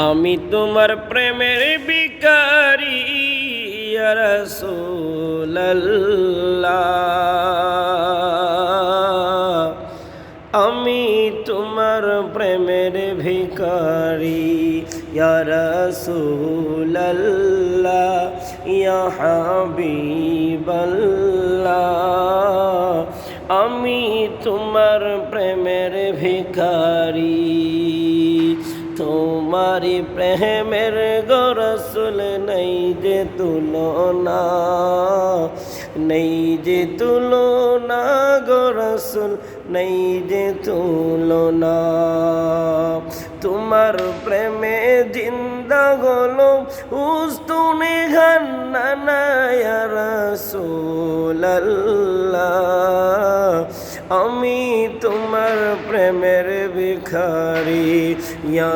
আমি তোমার প্রেমের বিকারি রসুল্লাহ আমি তোমার প্রেমের ভিকারি রসুল্লাহ হাবিবাল্লাহ। আমি তোমার প্রেমের ভিখারি তোমারি প্রেমের গরসুল নেই যে তুলনা, নেই যে তুলনা গরসুল, নেই যে তুলনা। তোমার প্রেমে জিন্দা হলো উস্তুনে ঘন্না রসুল্লাহ আমি তোমার প্রেমের ভিখারি ইয়া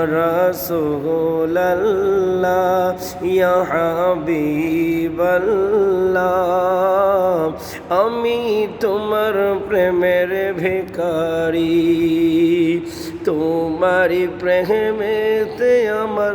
আমি তোমার প্রেমের ভিখারি তোমারি প্রেমেতে আমার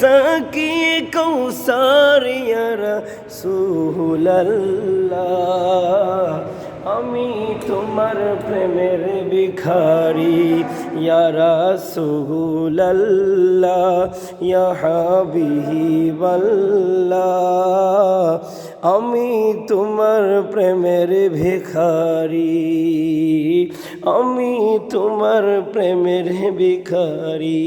সাকিয়ে কৌসারিয়ারা সুহুলাল্লাহ আমি তোমার প্রেমের ভিখারি ইয়ারা সুহুলাল্লাহ ইয়া হাবিবাল্লাহ। আমি তোমার প্রেমের ভিখারি, আমি তোমার প্রেমের ভিখারি।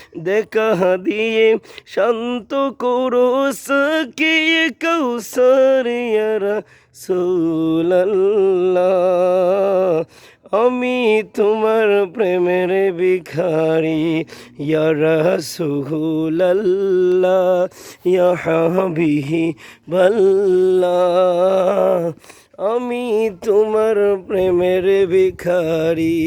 দেখা দিয়ে শান্ত করো সকিয়ে কৌসরিয়ারা সুল্লাহ আমি তোমার প্রেমের ভিখারি ইয়া রাসূলুল্লাহ ইয়া হাবিহি বাল্লাহ আমি তোমার প্রেমের ভিখারি